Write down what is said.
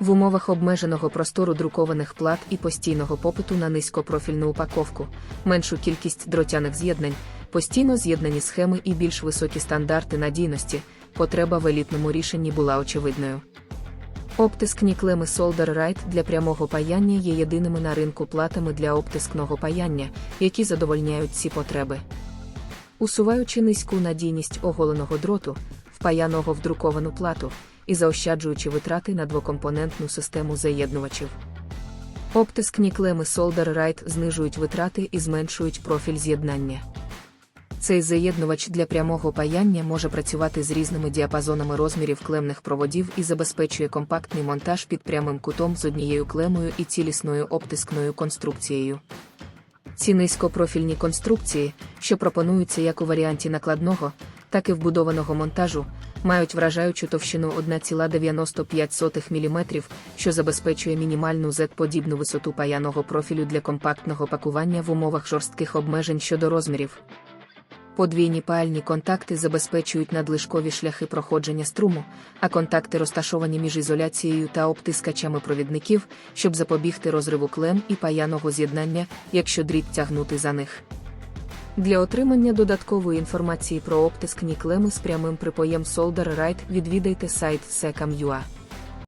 В умовах обмеженого простору друкованих плат і постійного попиту на низькопрофільну упаковку, меншу кількість дротяних з'єднань, постійно з'єднані схеми і більш високі стандарти надійності, потреба в елітному рішенні була очевидною. Оптискні клеми Solder Rite для прямого паяння є єдиними на ринку платами для оптискного паяння, які задовольняють ці потреби. Усуваючи низьку надійність оголеного дроту, впаяного в друковану плату, і заощаджуючи витрати на двокомпонентну систему заєднувачів. Оптискні клеми Solder Rite знижують витрати і зменшують профіль з'єднання. Цей заєднувач для прямого паяння може працювати з різними діапазонами розмірів клемних проводів і забезпечує компактний монтаж під прямим кутом з однією клемою і цілісною оптискною конструкцією. Ці низькопрофільні конструкції, що пропонуються як у варіанті накладного, так і вбудованого монтажу, мають вражаючу товщину 1,95 мм, що забезпечує мінімальну Z-подібну висоту паяного профілю для компактного пакування в умовах жорстких обмежень щодо розмірів. Подвійні паяльні контакти забезпечують надлишкові шляхи проходження струму, а контакти розташовані між ізоляцією та обтискачами провідників, щоб запобігти розриву клем і паяного з'єднання, якщо дріт тягнути за них. Для отримання додаткової інформації про обтискні клеми з прямим припоєм Solder Right відвідайте сайт Secam.ua.